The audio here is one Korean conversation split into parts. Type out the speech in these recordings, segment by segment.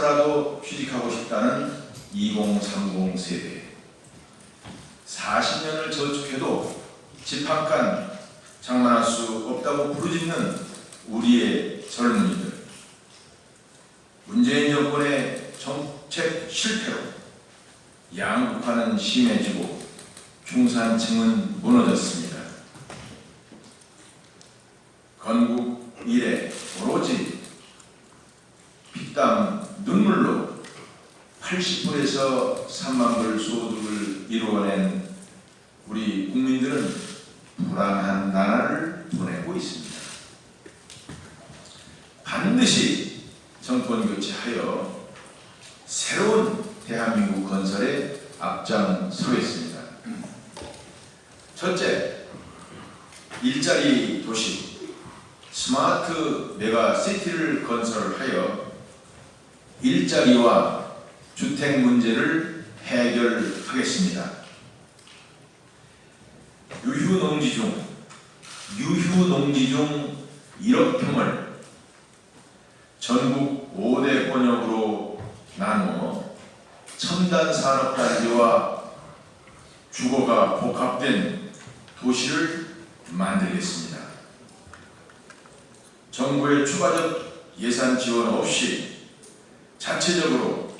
가서라도 취직하고 싶다는 2030 세대. 40년을 저축해도 집 한 칸 장만할 수 없다고 부르짖는 우리의 젊은이들. 문재인 정권의 정책 실패로 양극화는 심해지고 중산층은 무너졌습니다. 건국 이래 오로지 피땀 눈물로 80불에서 3만 불 소득을 이루어낸 우리 국민들은 불안한 나라를 보내고 있습니다. 반드시 정권 교체하여 새로운 대한민국 건설에 앞장서겠습니다. 첫째, 일자리 도시 스마트 메가시티를 건설하여 일자리와 주택 문제를 해결하겠습니다. 유휴농지 중 유휴농지 중 1억 평을 전국 5대 권역으로 나누어 첨단 산업 단지와 주거가 복합된 도시를 만들겠습니다. 정부의 추가적 예산 지원 없이 자체적으로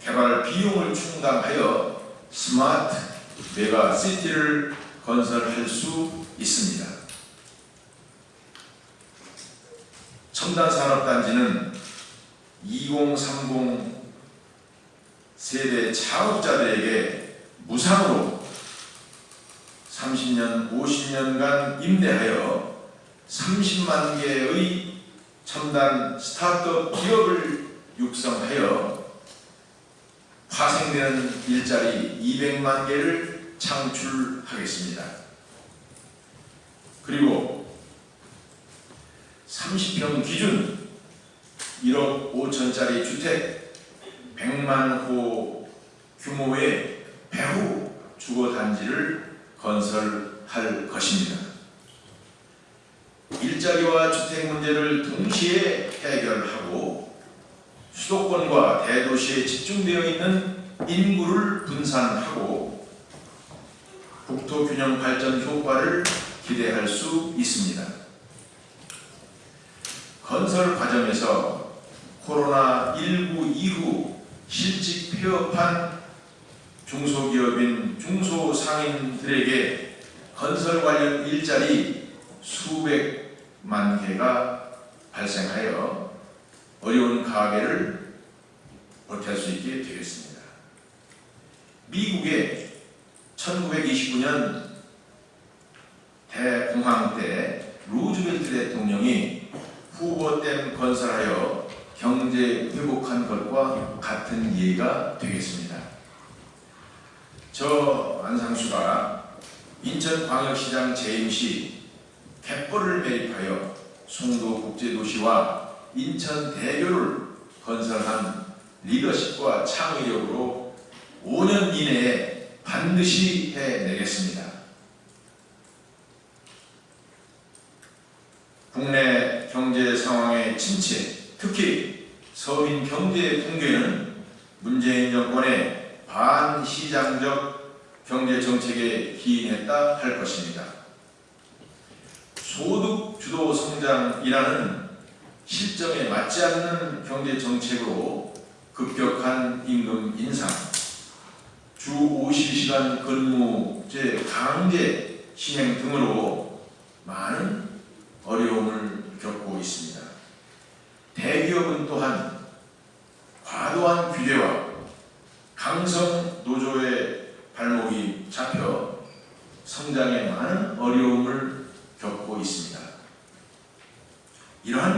개발 비용을 충당하여 스마트 메가 시티를 건설할 수 있습니다. 첨단 산업단지는 2030 세대 창업자들에게 무상으로 30년, 50년간 임대하여 30만 개의 첨단 스타트업 기업을 육성하여 파생되는 일자리 200만 개를 창출하겠습니다. 그리고 30평 기준 1억 5천짜리 주택 100만 호 규모의 배후 주거 단지를 건설할 것입니다. 일자리와 주택 문제를 동시에 해결하고 수도권과 대도시에 집중되어 있는 인구를 분산하고 국토 균형 발전 효과를 기대할 수 있습니다. 건설 과정에서 코로나19 이후 실직 폐업한 중소기업인 중소상인들에게 건설 관련 일자리 수백만 개가 발생하여 어려운 가계를 버틸 수 있게 되겠습니다. 미국의 1929년 대공황 때 루즈벨트 대통령이 후보댐 건설하여 경제 회복한 것과 같은 예가 되겠습니다. 저 안상수가 인천광역시장 재임 시 갯벌을 매입하여 송도 국제도시와 인천 대교를 건설한 리더십과 창의력으로 5년 이내에 반드시 해내겠습니다. 국내 경제 상황의 침체, 특히 서민 경제 붕괴는 문재인 정권의 반시장적 경제 정책에 기인했다 할 것입니다. 소득 주도 성장이라는 실정에 맞지 않는 경제 정책으로 급격한 임금 인상, 주 52시간 근무제 강제 시행 등으로 많은 어려움을 겪고 있습니다. 대기업은 또한 과도한 규제와 강성 노조의 발목이 잡혀 성장에 많은 어려움을 겪고 있습니다.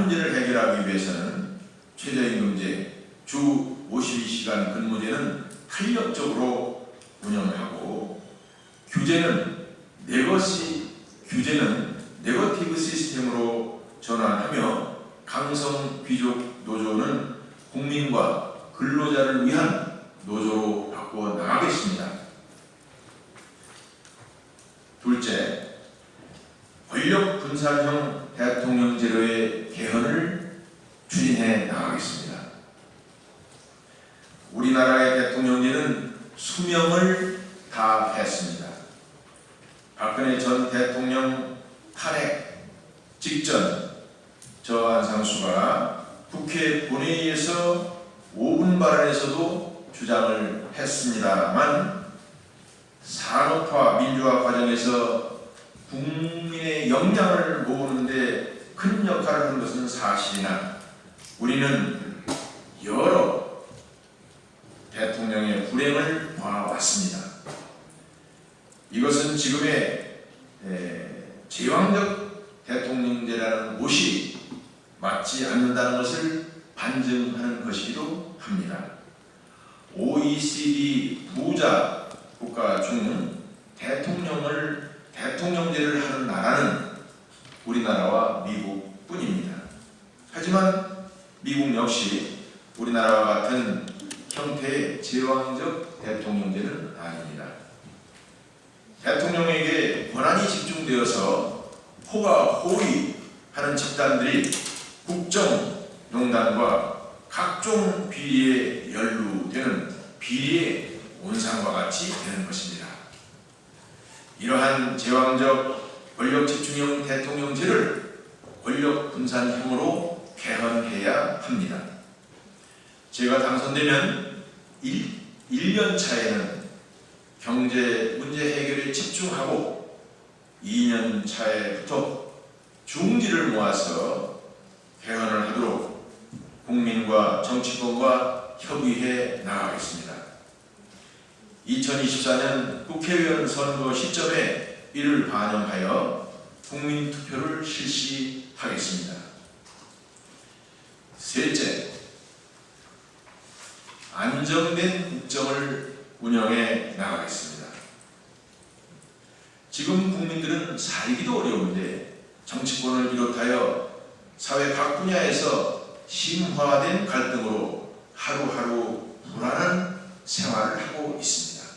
문제를 해결하기 위해서는 최저임금제, 주 52시간 근무제는 탄력적으로 운영하고 규제는 네거시 규제는 네거티브 시스템으로 전환하며 강성 귀족 노조는 국민과 근로자를 위한 노조로 바꿔 나가겠습니다. 둘째, 권력 분산형 대통령제로의 개헌을 추진해 나가겠습니다. 우리나라의 대통령제는 수명을 다했습니다. 박근혜 전 대통령 탄핵 직전 저 안상수가 국회 본회의에서 5분 발언에서도 주장을 했습니다만 산업화 민주화 과정에서 국민의 역량을 모으는데 큰 역할을 한 것은 사실이나 우리는 여러 대통령의 불행을 봐왔습니다. 이것은 지금의 에, 제왕적 대통령제라는 옷이 맞지 않는다는 것을 반증하는 것이기도 합니다. OECD 부자 국가 중 대통령을 대통령제를 하는 나라는 우리나라와 미국뿐입니다. 하지만 미국 역시 우리나라와 같은 형태의 제왕적 대통령제는 아닙니다. 대통령에게 권한이 집중되어서 호가 호위 하는 집단들이 국정농단과 각종 비리에 연루되는 비리의 온상과 같이 되는 것입니다. 이러한 제왕적 권력 집중형 대통령제를 권력 분산형으로 개헌해야 합니다. 제가 당선되면 1, 1년 차에는 경제 문제 해결에 집중하고 2년 차에부터 중지를 모아서 개헌을 하도록 국민과 정치권과 협의해 나가겠습니다. 2024년 국회의원 선거 시점에 이를 반영하여 국민 투표를 실시하겠습니다. 셋째, 안정된 국정을 운영해 나가겠습니다. 지금 국민들은 살기도 어려운데 정치권을 비롯하여 사회 각 분야에서 심화된 갈등으로 하루하루 불안한 생활을 하고 있습니다.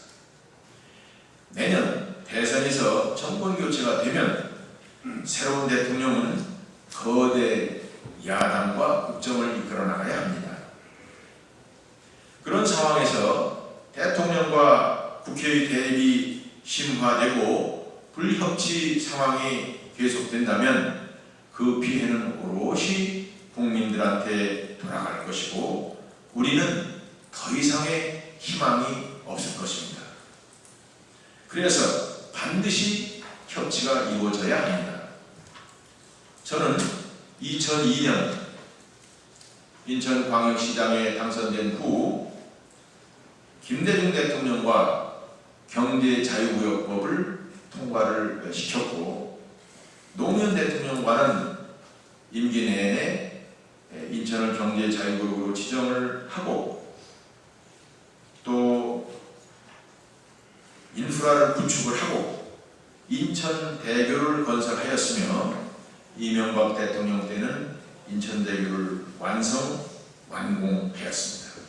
내년 대선에서 정권 교체가 되면 새로운 대통령은 거대 야당과 국정을 이끌어 나가야 합니다. 그런 상황에서 대통령과 국회의 대립이 심화되고 불협치 상황이 계속된다면 그 피해는 오롯이 국민들한테 돌아갈 것이고 우리는 더 이상의 희망이 없을 것입니다. 그래서 반드시 협치가 이루어져야 합니다. 저는 2002년 인천광역시장에 당선된 후 김대중 대통령과 경제자유구역법을 통과를 시켰고 노무현 대통령과는 임기 내내 인천을 경제 자유구역으로 지정을 하고 또 인프라를 구축을 하고 인천 대교를 건설하였으며 이명박 대통령 때는 인천 대교를 완성 완공하였습니다.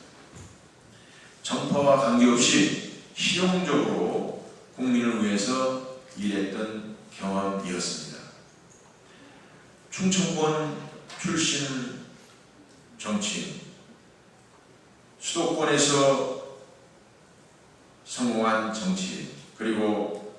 정파와 관계없이 실용적으로 국민을 위해서 일했던 경험이었습니다. 충청권 출신 정치인, 수도권에서 성공한 정치인, 그리고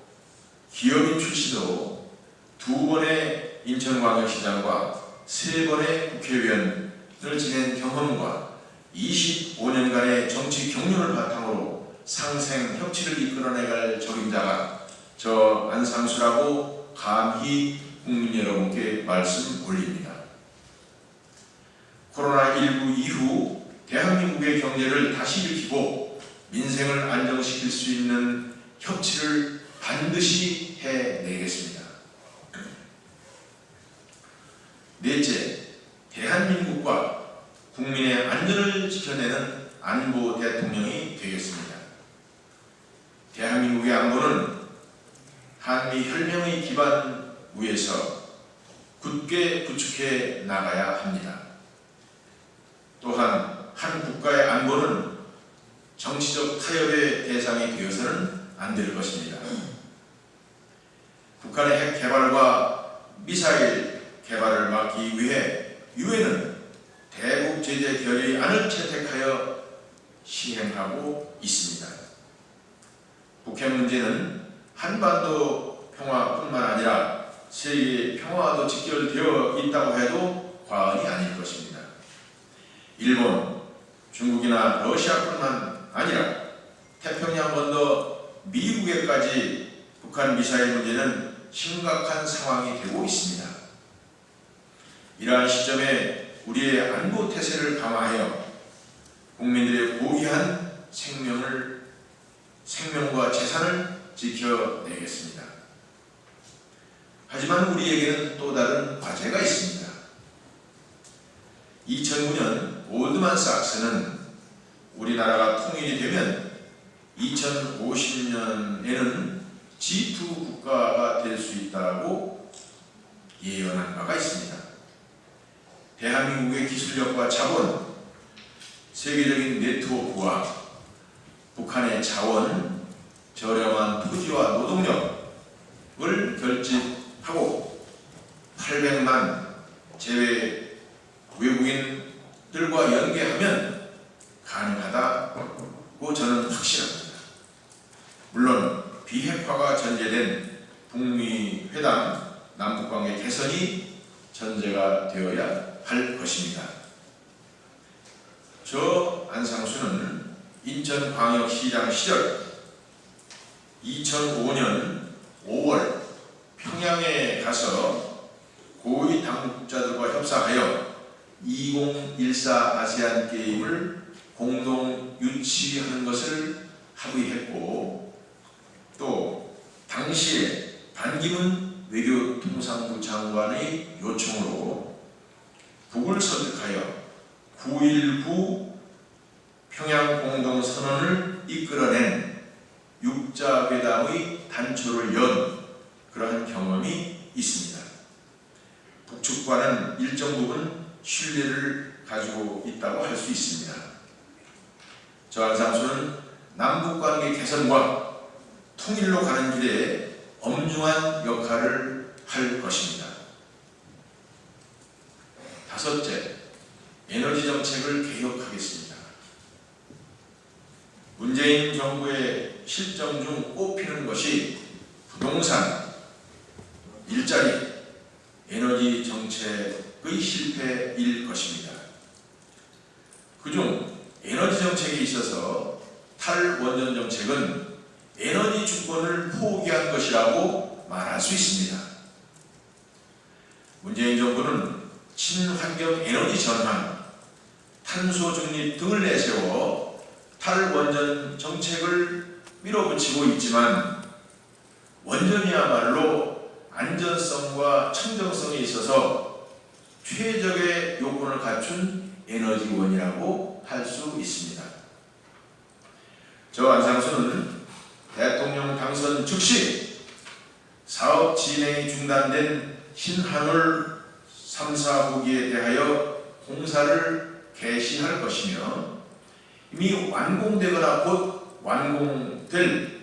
기업인 출신으로 두 번의 인천광역시장과 세 번의 국회의원을 지낸 경험과 25년간의 정치 경륜을 바탕으로 상생 협치를 이끌어내갈 적임자가 저 안상수라고 감히 국민 여러분께 말씀 올립니다. 코로나19 이후 대한민국의 경제를 다시 일으키고 민생을 안정시킬 수 있는 협치를 반드시 해내겠습니다. 넷째, 대한민국과 국민의 안전을 지켜내는 안보 대통령이 되겠습니다. 대한민국의 안보는 한미 혈명의 기반 위에서 굳게 구축해 나가야 합니다. 또한 한 국가의 안보는 정치적 타협의 대상이 되어서는 안 될 것입니다. 북한의 핵 개발과 미사일 개발을 막기 위해 유엔은 대북 제재 결의안을 채택하여 시행을 이야기하고 있습니다. 북핵 문제는 한반도 평화뿐만 아니라 세계 평화도 직결되어 있다고 해도 과언이 아닐 것입니다. 일본, 중국이나 러시아뿐만 아니라 태평양 건너 미국에까지 북한 미사일 문제는 심각한 상황이 되고 있습니다. 이러한 시점에 우리의 안보 태세를 강화하여 국민들의 고귀한 생명을 생명과 재산을 지켜내겠습니다. 하지만 우리에게는 또 다른 과제가 있습니다. 2009년 올드만삭스는 우리나라가 통일이 되면 2050년에는 G2 국가가 될 수 있다고 예언한 바가 있습니다. 대한민국의 기술력과 자본, 세계적인 네트워크와 북한의 자원, 저렴한 토지와 노동력을 결집하고 800만 제외 외국인 들과 연계하면 가능하다고 저는 확신합니다. 물론 비핵화가 전제된 북미 회담, 남북관계 개선이 전제가 되어야 할 것입니다. 저 안상수는 인천광역시장 시절 2005년 5월 평양에 가서 고위 당국자들과 협상하여 2014 아세안 게임을 공동 유치하는 것을 합의했고 또 당시에 반기문 외교통상부 장관의 요청으로 북을 설득하여 9.19 평양 공동선언을 이끌어낸 육자회담의 단초를 연 그러한 경험이 있습니다. 북측과는 일정 부분 신뢰를 가지고 있다고 할 수 있습니다. 저 안상수는 남북관계 개선과 통일로 가는 길에 엄중한 역할을 할 것입니다. 다섯째, 에너지 정책을 개혁하겠습니다. 문재인 정부의 실정 중 꼽히는 것이 부동산, 일자리, 에너지 정책의 실패일 것입니다. 그중 에너지 정책에 있어서 탈원전 정책은 에너지 주권을 포기한 것이라고 말할 수 있습니다. 문재인 정부는 친환경 에너지 전환, 탄소 중립 등을 내세워 탈원전 정책을 밀어붙이고 있지만 원전이야말로 안전성과 청정성에 있어서 최적의 요건을 갖춘 에너지원이라고 할 수 있습니다. 저 안상수는 대통령 당선 즉시 사업 진행이 중단된 신한울 3사 호기에 대하여 공사를 개시할 것이며 이미 완공되거나 곧 완공될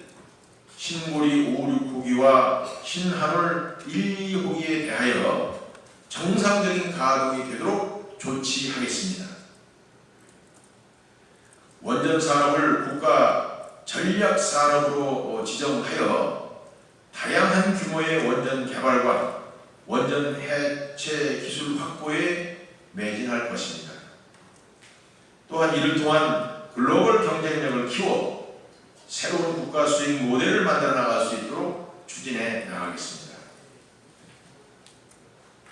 신고리 5, 6 호기와 신한울 1, 2호기에 대하여 정상적인 가동이 되도록 조치하겠습니다. 원전 산업을 국가 전략 산업으로 지정하여 다양한 규모의 원전 개발과 원전 해체 기술 확보에 매진할 것입니다. 또한 이를 통한 글로벌 경쟁력을 키워 새로운 국가 수익 모델을 만들어 나갈 수 있도록 추진해 나가겠습니다.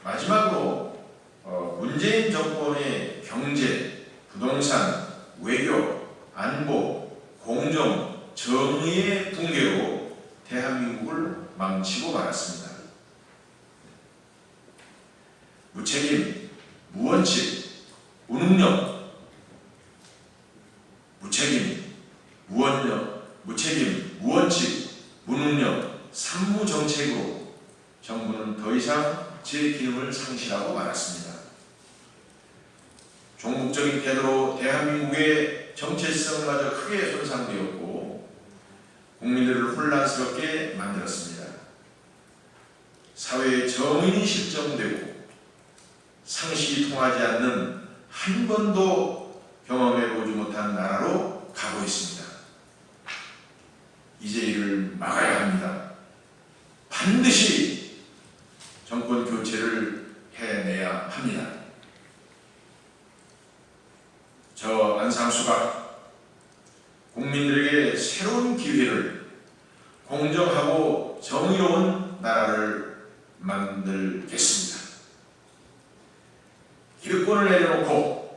마지막으로 어, 문재인 정권의 경제, 부동산, 외교, 안보, 공정, 정의의 붕괴로 대한민국을 망치고 말았습니다. 무책임, 무원칙, 무능력, 무책임, 무원력, 무책임, 무원칙, 무능력, 산무 정책으로 정부는 더 이상 제 기능을 상실하고 말았습니다. 종북적인 태도로 대한민국의 정체성마저 크게 손상되었고 국민들을 혼란스럽게 만들었습니다. 사회의 정의는 실정되고 상식이 통하지 않는 한 번도 경험해 보지 못한 나라로 각오했습니다.